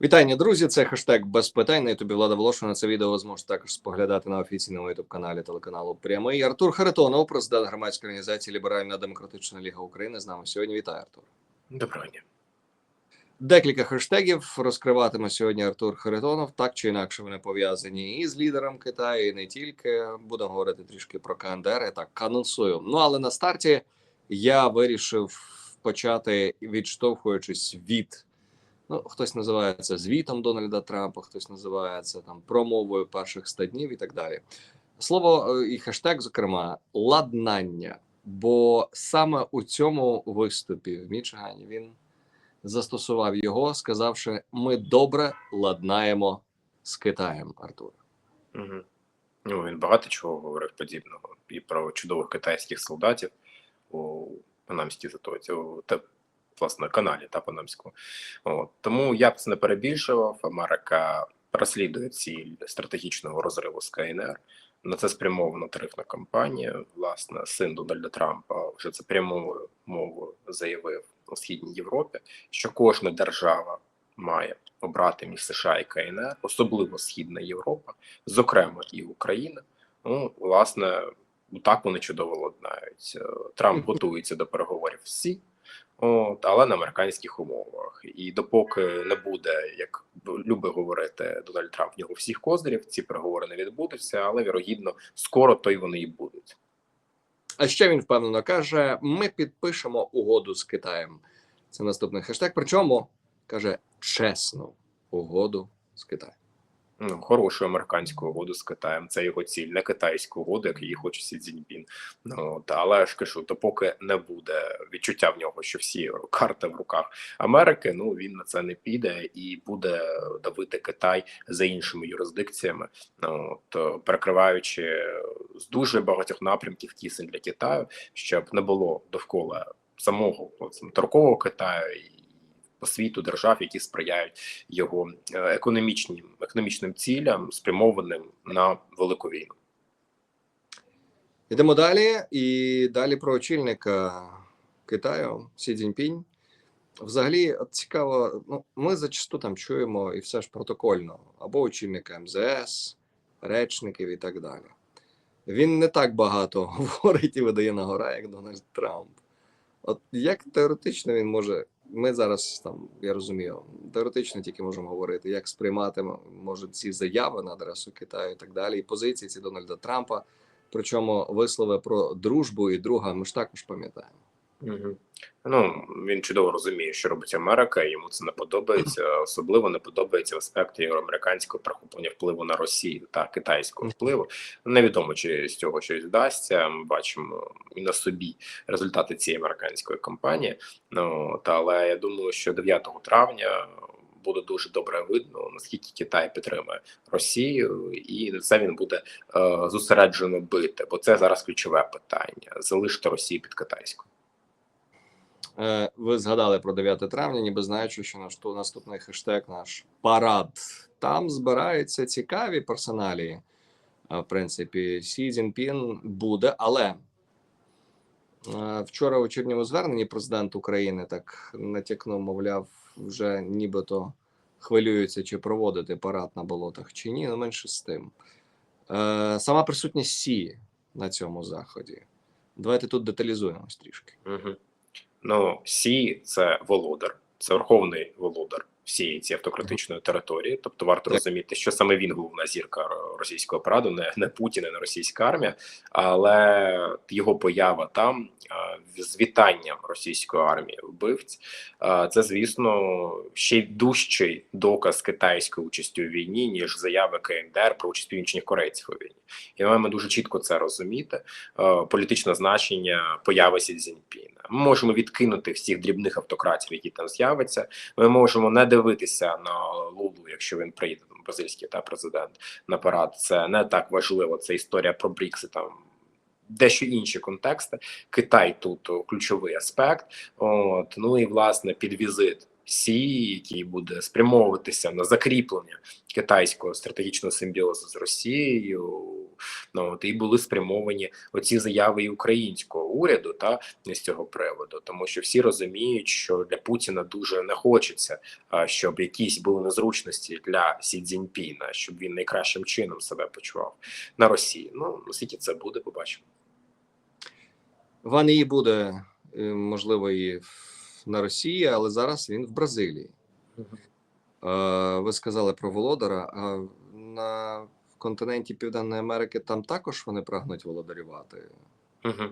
Вітання, друзі! Це хештег без питань. На ютубі Влада Волошина. Це відео ви зможете також споглядати на офіційному ютуб каналі телеканалу Прямий. Артур Харитонов, президент громадської організації Ліберальна Демократична Ліга України. З нами сьогодні. Вітаю, Артур. Доброго дня. Декілька хештегів розкриватиме сьогодні Артур Харитонов. Так чи інакше вони пов'язані і з лідером Китаю, і не тільки. Будемо говорити трішки про КНДР. Я так анонсую. Ну але на старті я вирішив почати відштовхуючись від. Ну, хтось називає це звітом Дональда Трампа, хтось називає це там промовою перших 100 днів і так далі. Слово е, і хештег, зокрема, ладнання. Бо саме у цьому виступі в Мічигані він застосував його, сказавши: ми добре ладнаємо з Китаєм, Артур. Угу. Ну, він багато чого говорив подібного. І про чудових китайських солдатів у Панамській затоці, власне каналі та Панамського. От. Тому я б це не перебільшував. Америка переслідує ціль стратегічного розриву з КНР. На це спрямована тарифна кампанія. Власне, син Дональда Трампа вже це прямою мовою заявив у східній Європі, що кожна держава має обрати між США і КНР, особливо Східна Європа, зокрема і Україна. Ну, власне, так вони чудово ладнають. Трамп готується до переговорів всі, от, але на американських умовах. І допоки не буде, як любить говорити Дональд Трамп, в нього всіх козирів, ці переговори не відбудуться, але вірогідно скоро то й вони і будуть. А ще він впевнено каже: ми підпишемо угоду з Китаєм. Це наступний хештег. Причому каже чесну угоду з Китаєм. Ну, хорошу американську угоду з Китаєм. Це його ціль, не китайську угоду, як її хоче Сі Цзіньпін. Ну та але ж кажу, допоки не буде відчуття в нього, що всі карти в руках Америки. Ну він на це не піде і буде давити Китай за іншими юрисдикціями, ну то перекриваючи з дуже багатьох напрямків кисень для Китаю, щоб не було довкола самого торгового Китаю світу держав, які сприяють його е, економічним економічним цілям, спрямованим на велику війну. Йдемо далі. І далі про очільника Китаю Сі Цзіньпінь. Взагалі, цікаво, ну ми зачасту там чуємо і все ж протокольно, або очільника МЗС, речників і так далі. Він не так багато говорить і видає на гора, як Дональд Трамп. От як теоретично він може ми зараз там, я розумію, теоретично тільки можемо говорити, як сприймати можуть ці заяви на адресу Китаю і так далі, і позиції ці Дональда Трампа. Причому вислови про дружбу і друга ми ж також пам'ятаємо. Угу. Ну він чудово розуміє, що робить Америка. Йому це не подобається. Особливо не подобається в аспекті євроамериканського прихоплення впливу на Росію та китайського впливу. Невідомо чи з цього щось вдасться. Ми бачимо і на собі результати цієї американської кампанії. Ну та але я думаю, що 9 травня. Буде дуже добре видно, наскільки Китай підтримує Росію, і на це він буде е, зосереджено бити, бо це зараз ключове питання: залишити Росію під китайською. Е, ви згадали про 9 травня, ніби знаючи, що наш то наступний хештег наш парад. Там збираються цікаві персоналії. В принципі, Сі Цзіньпін буде, але е, вчора у вечірньому зверненні президент України так натякнув, мовляв, вже нібито хвилюється, чи проводити парад на болотах чи ні, не менше з тим. Е, сама присутність Сі на цьому заході. Давайте тут деталізуємось трішки. Угу. Ну, Сі це володар, це верховний володар всієї цієї автократичної території. Тобто варто розуміти, що саме він головна зірка російського параду, не не Путін, не російська армія, але його поява там з вітанням російської армії вбивць. Це звісно ще й дужчий доказ китайської участі у війні, ніж заяви КНДР про участь північних корейців у війні. І ми маємо дуже чітко це розуміти. Політичне значення появи Сі Цзіньпіна. Ми можемо відкинути всіх дрібних автократів, які там з'являться. Ми можемо не дивитися на Лулу, якщо він приїде там, бразильський та президент на парад. Це не так важливо. Це історія про Брікси там. Дещо інші контексти. Китай тут ключовий аспект. От ну і власне під візит Сі, який буде спрямовуватися на закріплення китайського стратегічного симбіозу з Росією Ну от і були спрямовані оці заяви і українського уряду та з цього приводу, тому що всі розуміють, що для Путіна дуже не хочеться, щоб якісь були незручності для Сі Цзіньпіна, щоб він найкращим чином себе почував на Росії. Ну наскільки це буде, побачимо. Ван Ї буде, е, можливо, і на Росії, але зараз він в Бразилії. Е, Ви сказали про Володара. А континенті Південної Америки там також вони прагнуть володарювати. Угу.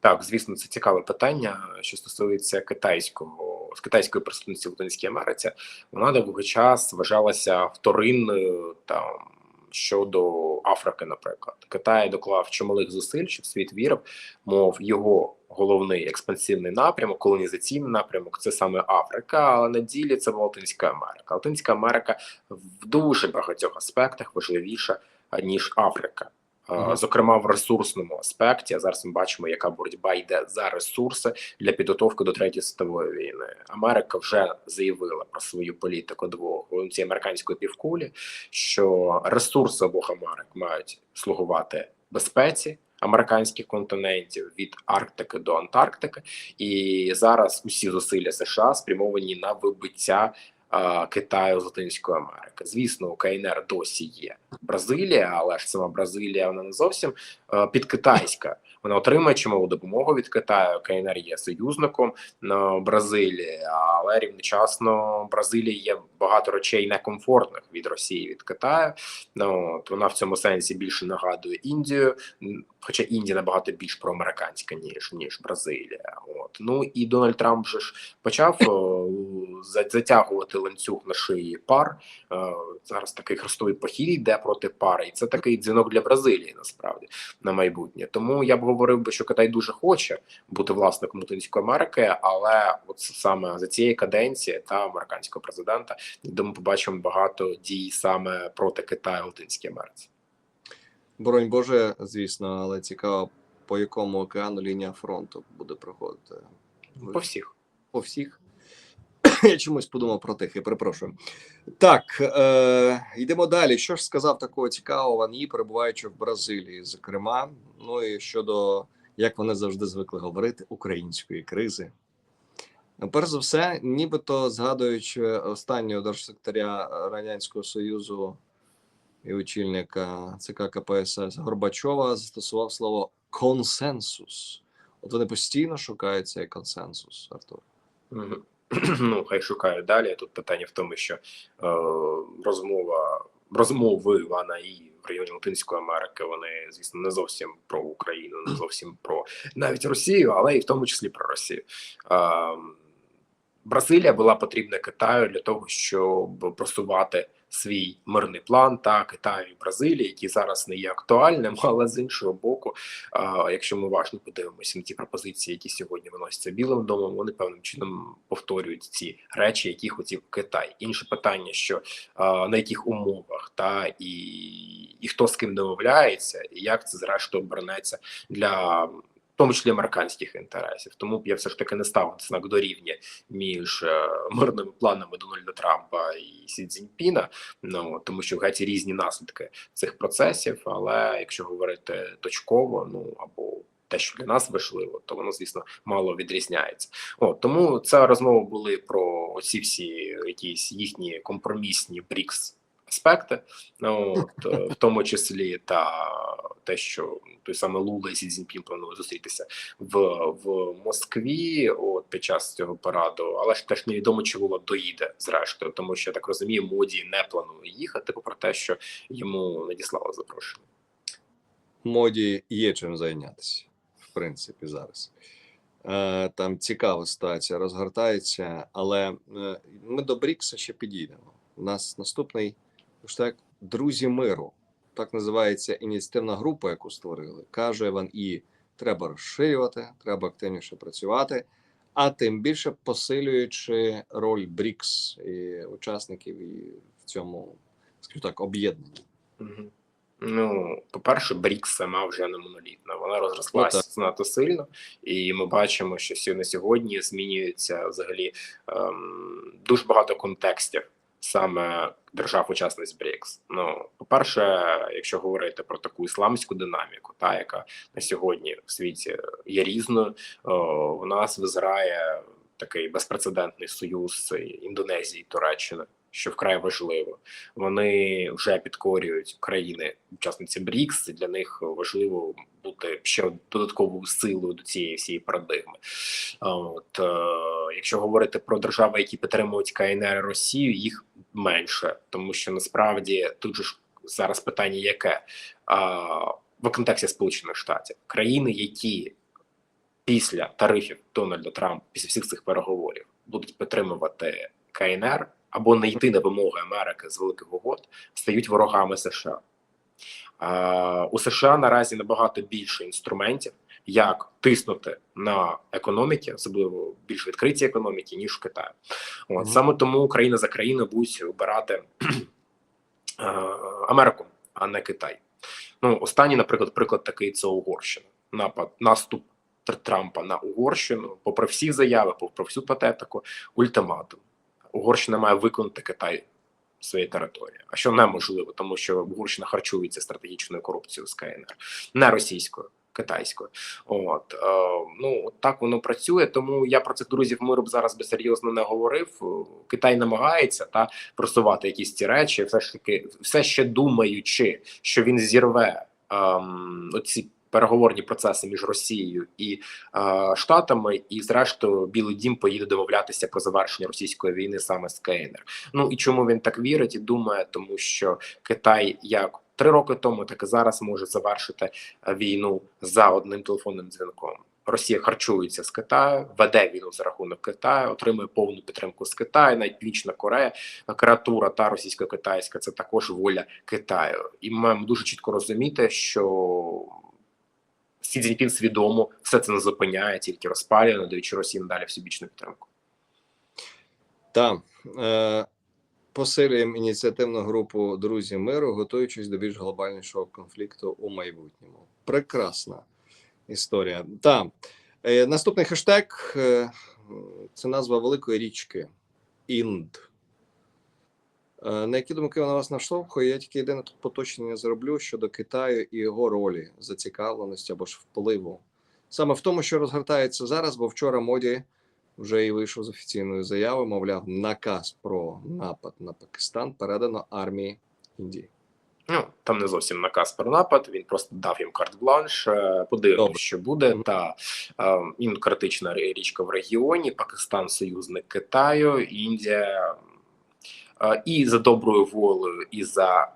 Так, звісно, це цікаве питання, що стосується китайського з китайської присутності в Латинській Америці. Вона довгий час вважалася вторинною там щодо Африки, наприклад. Китай доклав чималих зусиль, щоб світ вірив, мов його головний експансивний напрямок, колонізаційний напрямок це саме Африка, але на ділі це Латинська Америка. Латинська Америка в дуже багатьох аспектах важливіша ніж Африка. Е, Мгм. Зокрема, в ресурсному аспекті а зараз ми бачимо, яка боротьба йде за ресурси для підготовки до третьої світової війни. Америка вже заявила про свою політику двох цієї американської півкулі, що ресурси обох Америк мають слугувати безпеці. Американських континентів від Арктики до Антарктики, і зараз усі зусилля США спрямовані на вибиття Китаю з Латинської Америки. Звісно, у КНР досі є Бразилія, але ж сама Бразилія вона не зовсім підкитайська. Вона отримує чималу допомогу від Китаю. КНР є союзником на Бразилії, але рівночасно Бразилії є багато речей некомфортних від Росії від Китаю. Ну от вона в цьому сенсі більше нагадує Індію, хоча Індія набагато більш проамериканська ніж ніж Бразилія. От ну і Дональд Трамп же ж почав за- затягувати ланцюг на шиї пар. Е, Зараз такий хрестовий похід йде проти пари, і це такий дзвінок для Бразилії насправді на майбутнє. Тому я б говорив би, що Китай дуже хоче бути власником Латинської Америки, але от саме за цієї каденції та американського президента я думаю, побачимо багато дій саме проти Китаю в Латинській Америці. Боронь Боже, звісно, але цікаво, по якому океану лінія фронту буде проходити. По всіх. По всіх. Я чомусь подумав про тихий, перепрошую. Так, е, йдемо далі. Що ж сказав такого цікавого Ван Ї, перебуваючи в Бразилії, зокрема, ну і щодо, як вони завжди звикли говорити, української кризи. Ну, Перш за все, нібито згадуючи останнього держсекретаря Радянського Союзу і очільника ЦК КПСС Горбачова, застосував слово консенсус. От вони постійно шукають цей консенсус, Артур. Ну, хай шукають далі. Тут питання в тому, що е, розмова розмови Івана і в районі Латинської Америки вони, звісно, не зовсім про Україну, не зовсім про навіть Росію, але і в тому числі про Росію. Бразилія була потрібна Китаю для того, щоб просувати свій мирний план та Китаю і Бразилії, який зараз не є актуальним, але з іншого боку, а, якщо ми уважно подивимося на ті пропозиції, які сьогодні виносяться білим домом, вони певним чином повторюють ці речі, які хотів Китай. Інше питання, що а, на яких умовах та і, і хто з ким домовляється, і як це зрештою обернеться для. Тому числі американських інтересів, тому б я все ж таки не ставив знак дорівня між е, мирними планами Дональда Трампа і Сі Цзіньпіна, ну тому що геть різні наслідки цих процесів. Але якщо говорити точково, ну або те, що для нас важливо, то воно звісно мало відрізняється. От тому це розмови були про оці всі якісь їхні компромісні брікс. Аспекти, ну от, е, в тому числі та те, що той самий Лула і Сі Цзіньпін планує зустрітися в, в Москві от під час цього параду, але ж теж невідомо, чи Лула доїде зрештою, тому що я так розумію, моді не планує їхати, попри те, що йому надіслали запрошення. моді є чим зайнятися, в принципі, зараз. Е, Там цікава ситуація розгортається, але е, ми до Брікса ще підійдемо. У нас наступний так Друзі миру. Так називається ініціативна група, яку створили. Каже Іван І. Треба розширювати, треба активніше працювати, а тим більше посилюючи роль БРІКС і учасників і в цьому, скажімо так, об'єднанні. Ну, по-перше, Брікс сама вже не монолітна. Вона розрослася Ну, занадто сильно, і ми бачимо, що на сьогодні змінюється взагалі ем, дуже багато контекстів саме держав-учасниць БРІКС. Ну, по-перше, якщо говорити про таку ісламську динаміку, та яка на сьогодні в світі є різною, у нас визирає такий безпрецедентний союз Індонезії, Туреччини. Що вкрай важливо, вони вже підкорюють країни учасниці БРІКС. Для них важливо бути ще додатковою силою до цієї всієї парадигми. От е, якщо говорити про держави, які підтримують КНР Росію, їх менше, тому що насправді тут же ж зараз питання яке а, в контексті Сполучених Штатів країни, які після тарифів Дональда Трампа, після всіх цих переговорів, будуть підтримувати КНР або не йти на вимоги Америки з великих угод, стають ворогами США. А, у США наразі набагато більше інструментів, як тиснути на економіки, особливо більш відкриті економіки, ніж в Китаї. От Мгм. саме тому країна за країною будуть обирати Америку, а не Китай. Ну останній, наприклад, приклад такий це Угорщина. Напад наступ Трампа на Угорщину, попри всі заяви, попри всю патетику, ультиматум. Угорщина має виконати Китай своєї території, а що неможливо, тому що Угорщина харчується стратегічною корупцією з КНР, не російською. Китайською, от е, ну так воно працює. Тому я про цих друзів миру б зараз би серйозно не говорив. Е, Китай намагається та просувати якісь ці речі, все ж таки, все ще думаючи, що він зірве ем, оці переговорні процеси між Росією і е, Штатами, і зрештою Білий Дім поїде домовлятися про завершення російської війни саме з КНР. Ну і чому він так вірить і думає, тому що Китай як три роки тому, так і зараз може завершити е, війну за одним телефонним дзвінком. Росія харчується з Китаю, веде війну за рахунок Китаю, отримує повну підтримку з Китаю, навіть Північна Корея, креатура та російсько-китайська це також воля Китаю. І ми маємо дуже чітко розуміти, що Сі Цзіньпін свідомо все це не зупиняє, тільки розпалює, надаючи Росії надалі всебічну підтримку. Так. Е, посилюємо ініціативну групу Друзі миру, готуючись до більш глобальнішого конфлікту у майбутньому. Прекрасна історія. Так. Е, наступний хештег е, це назва великої річки Інд. Е, на які думки вона вас наштовхує? Я тільки єдине тут поточнення зроблю щодо Китаю і його ролі, зацікавленості або ж впливу. Саме в тому, що розгортається зараз, бо вчора моді вже і вийшов з офіційною заявою, мовляв, наказ про напад на Пакистан передано армії Індії. Ну там не зовсім наказ про напад. Він просто дав їм карт-бланш. е, Подивимось, Добре. що буде. Та е, критична річка в регіоні. Пакистан союзник Китаю, Індія і за доброю волею, і за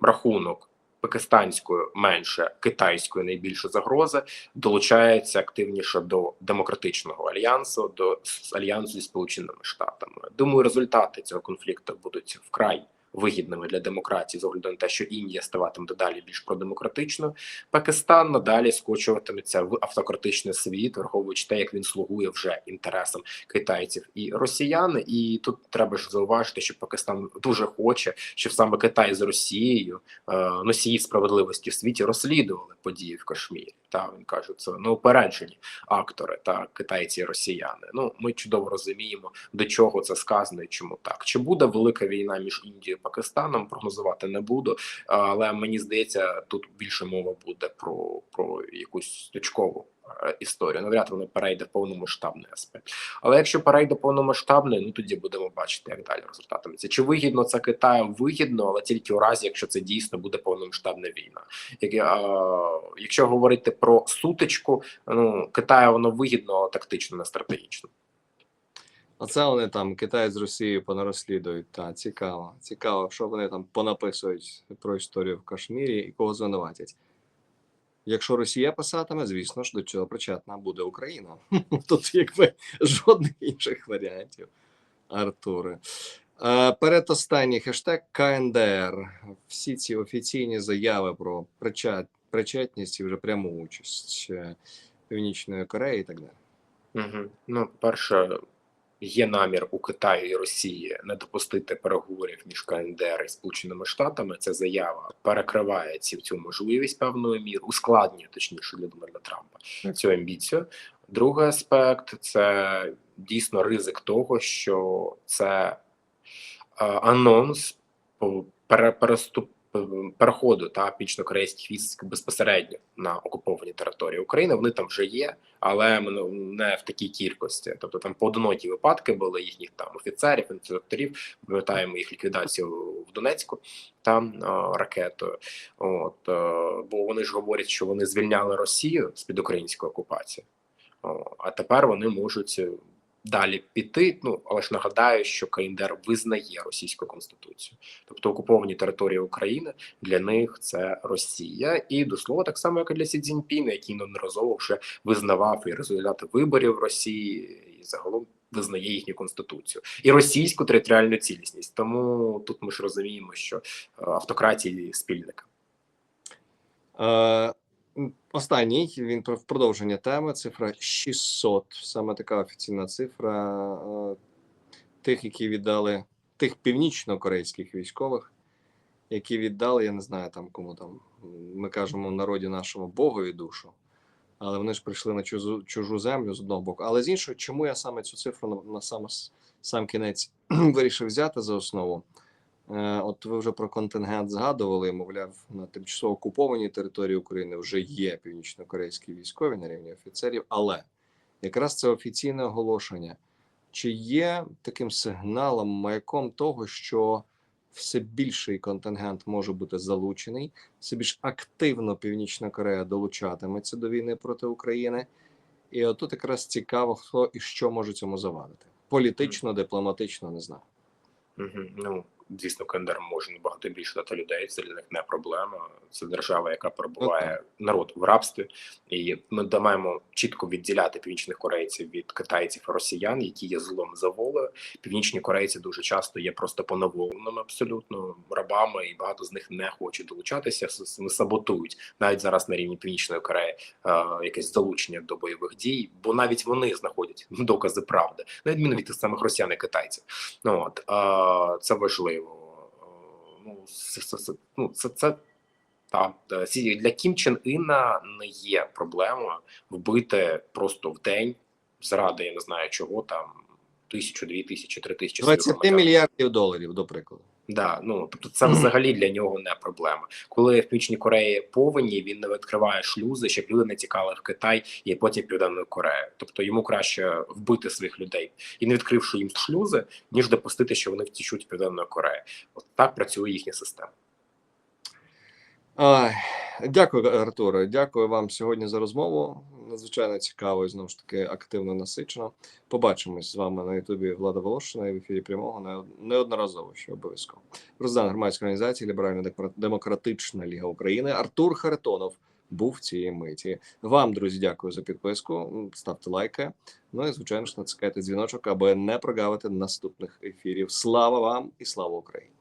рахунок пакистанської менше китайської найбільше загрози долучається активніше до демократичного альянсу, до альянсу зі сполученими штатами. Думаю, результати цього конфлікту будуть вкрай вигідними для демократії з огляду на те, що Індія ставатиме дедалі більш продемократичною. Пакистан надалі скочуватиметься в автократичний світ, враховуючи те, як він слугує вже інтересам китайців і росіян. І тут треба ж зауважити, що Пакистан дуже хоче, щоб саме Китай з Росією е, носії справедливості в світі розслідували події в Кашмірі. Та він каже, це неупереджені актори та китайці і росіяни. Ну ми чудово розуміємо, до чого це сказано і чому так. Чи буде велика війна між Індією і Пакистаном? Прогнозувати не буду, але мені здається, тут більше мова буде про, про якусь точкову історію. Навряд воно перейде в повномасштабний аспект. Але якщо перейде повномасштабний, ну тоді будемо бачити, як далі розгортатиметься. Чи вигідно це Китаю? Вигідно, але тільки у разі, якщо це дійсно буде повномасштабна війна. Як, а, якщо говорити про сутичку, ну Китаю воно вигідно, але тактично, не стратегічно. Оце вони там Китай з Росією понарозслідують. Та цікаво. Цікаво, що вони там понаписують про історію в Кашмірі і кого звинуватять. Якщо Росія писатиме, звісно ж, до цього причетна буде Україна. Тут якби жодних інших варіантів. Артуре. Е, Передостанній хештег КНДР. Всі ці офіційні заяви про причет, причетність і вже пряму участь е, Північної Кореї і так далі. Угу. Ну, перше, є намір у Китаю і Росії не допустити переговорів між КНДР і Сполученими Штатами. Ця заява перекриває ці цю можливість певною мірою, ускладнює точніше для Дональда Трампа цю амбіцію. Другий аспект це дійсно ризик того, що це анонс по- пере- переступ переходу та північно-корейських військ безпосередньо на окуповані території України. Вони там вже є, але ну, не в такій кількості. Тобто там поодинокі випадки були їхніх там офіцерів, інструкторів. Пам'ятаємо їх ліквідацію в Донецьку там ракетою. От е, бо вони ж говорять, що вони звільняли Росію з під української окупації. О, а тепер вони можуть е, далі піти. Ну але ж нагадаю, що КНДР визнає російську конституцію, тобто окуповані території України для них це Росія, і до слова, так само як і для Сі Цзіньпіна, який неодноразово вже визнавав і результати виборів Росії, і загалом визнає їхню конституцію і російську територіальну цілісність. Тому тут ми ж розуміємо, що е, автократії спільника. Останній він про продовження теми. Цифра 600. Саме така офіційна цифра е, тих, які віддали тих північно-корейських військових, які віддали, я не знаю там кому там. Ми кажемо народі нашому Богові душу, але вони ж прийшли на чужу, чужу землю з одного боку. Але з іншого, чому я саме цю цифру на сам, сам кінець вирішив взяти за основу? Е, От ви вже про контингент згадували, мовляв, на тимчасово окупованій території України вже є північно-корейські військові на рівні офіцерів, але якраз це офіційне оголошення. Чи є таким сигналом, маяком того, що все більший контингент може бути залучений, все більш активно Північна Корея долучатиметься до війни проти України? І отут якраз цікаво, хто і що може цьому завадити. Політично, дипломатично, не знаю. Ну звісно, КНДР може набагато більше дати людей. Це для них не проблема. Це держава, яка перебуває народ в рабстві, і ми да- маємо чітко відділяти північних корейців від китайців і росіян, які є злом за волею. Північні корейці дуже часто є просто поневоленими абсолютно рабами, і багато з них не хочуть долучатися. с- саботують навіть зараз на рівні північної Кореї е, якесь залучення до бойових дій, бо навіть вони знаходять докази правди, на відміну від тих самих росіян і китайців. Ну от е, це важливо. Ну це, це, ну, це, це та для Кім Чен Іна не є проблема вбити просто в день заради я не знаю чого там тисячу, дві тисячі, три тисячі своїх 20 мільярдів доларів, до прикладу. Да, ну тобто це взагалі для нього не проблема. Коли в Північній Кореї повені, він не відкриває шлюзи, щоб люди не тікали в Китай і потім Південну Корею. Тобто йому краще вбити своїх людей і не відкривши їм шлюзи, ніж допустити, що вони втічуть в Південну Корею. От так працює їхня система. Ай, дякую, Артуре. Дякую вам сьогодні за розмову. Надзвичайно цікаво і знову ж таки активно насичено. Побачимось з вами на Ютубі Влада Волошина і в ефірі прямого неодноразово, що обов'язково. Президент громадської організації Ліберально-демократична Ліга України Артур Харитонов був в цій миті. Вам, друзі, дякую за підписку. Ставте лайки. Ну і звичайно ж натискайте дзвіночок, аби не прогавити наступних ефірів. Слава вам і слава Україні!